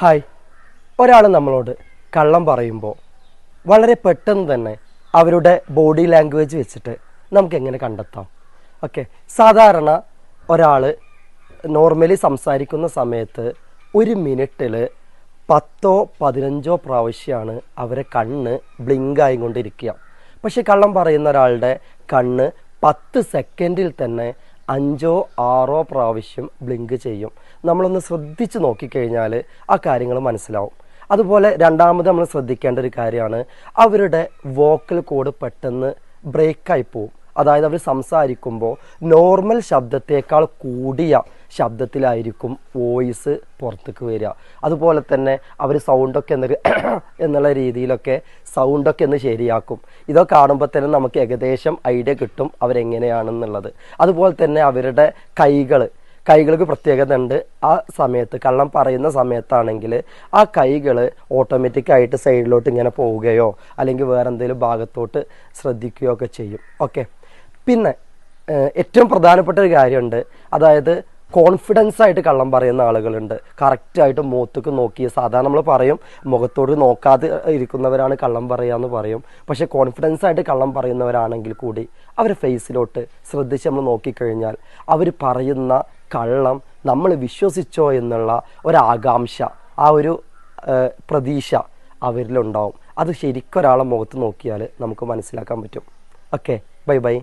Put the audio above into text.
Hi. ഒരാൾ നമ്മളോട് കള്ളം പറയുമ്പോൾ വളരെ പെട്ടെന്ന് തന്നെ അവരുടെ ബോഡി ലാംഗ്വേജ് വെച്ചിട്ട് നമുക്ക് എങ്ങനെ കണ്ടെത്താം. ഓക്കെ സാധാരണ ഒരാൾ നോർമലി സംസാരിക്കുന്ന സമയത്ത് ഒരു മിനിറ്റിൽ പത്തോ പതിനഞ്ചോ പ്രാവശ്യമാണ് അവരെ കണ്ണ് ബ്ലിങ്ക് ആയിക്കൊണ്ടിരിക്കുക. പക്ഷെ കള്ളം പറയുന്ന ഒരാളുടെ കണ്ണ് പത്ത് സെക്കൻഡിൽ തന്നെ അഞ്ചോ ആറോ പ്രാവശ്യം ബ്ലിങ്ക് ചെയ്യും. നമ്മളൊന്ന് ശ്രദ്ധിച്ച് നോക്കിക്കഴിഞ്ഞാൽ ആ കാര്യങ്ങൾ മനസ്സിലാവും. അതുപോലെ രണ്ടാമത് നമ്മൾ ശ്രദ്ധിക്കേണ്ട ഒരു കാര്യമാണ് അവരുടെ വോക്കൽ കോഡ് പെട്ടെന്ന് ബ്രേക്കായി പോവും. അതായത് അവർ സംസാരിക്കുമ്പോൾ നോർമൽ ശബ്ദത്തേക്കാൾ കൂടിയ ശബ്ദത്തിലായിരിക്കും വോയിസ് പുറത്തേക്ക് വരിക. അതുപോലെ തന്നെ അവർ സൗണ്ടൊക്കെ എന്നൊരു എന്നുള്ള രീതിയിലൊക്കെ സൗണ്ടൊക്കെ ഒന്ന് ശരിയാക്കും. ഇതൊക്കെ കാണുമ്പോൾ തന്നെ നമുക്ക് ഏകദേശം ഐഡിയ കിട്ടും അവരെങ്ങനെയാണെന്നുള്ളത്. അതുപോലെ തന്നെ അവരുടെ കൈകൾ കൈകൾക്ക് പ്രത്യേകത ഉണ്ട് ആ സമയത്ത്. കള്ളം പറയുന്ന സമയത്താണെങ്കിൽ ആ കൈകൾ ഓട്ടോമാറ്റിക്കായിട്ട് സൈഡിലോട്ട് ഇങ്ങനെ പോവുകയോ അല്ലെങ്കിൽ വേറെന്തെങ്കിലും ഭാഗത്തോട്ട് ശ്രദ്ധിക്കുകയോ ഒക്കെ ചെയ്യും. ഓക്കെ പിന്നെ ഏറ്റവും പ്രധാനപ്പെട്ട ഒരു കാര്യമുണ്ട്. അതായത് കോൺഫിഡൻസ് ആയിട്ട് കള്ളം പറയുന്ന ആളുകളുണ്ട്. കറക്റ്റായിട്ട് മുഖത്തേക്ക് നോക്കി സാധാരണ നമ്മൾ പറയും മുഖത്തോട് നോക്കാതെ ഇരിക്കുന്നവരാണ് കള്ളം പറയുക എന്ന് പറയും. പക്ഷെ കോൺഫിഡൻസ് ആയിട്ട് കള്ളം പറയുന്നവരാണെങ്കിൽ കൂടി അവർ ഫേസിലോട്ട് ശ്രദ്ധിച്ച് നമ്മൾ നോക്കിക്കഴിഞ്ഞാൽ അവർ പറയുന്ന കള്ളം നമ്മൾ വിശ്വസിച്ചോ എന്നുള്ള ഒരാകാംക്ഷ ആ ഒരു പ്രതീക്ഷ അവരിലുണ്ടാവും. അത് ശരിക്കൊരാളെ മുഖത്ത് നോക്കിയാൽ നമുക്ക് മനസ്സിലാക്കാൻ പറ്റും. Okay bye bye.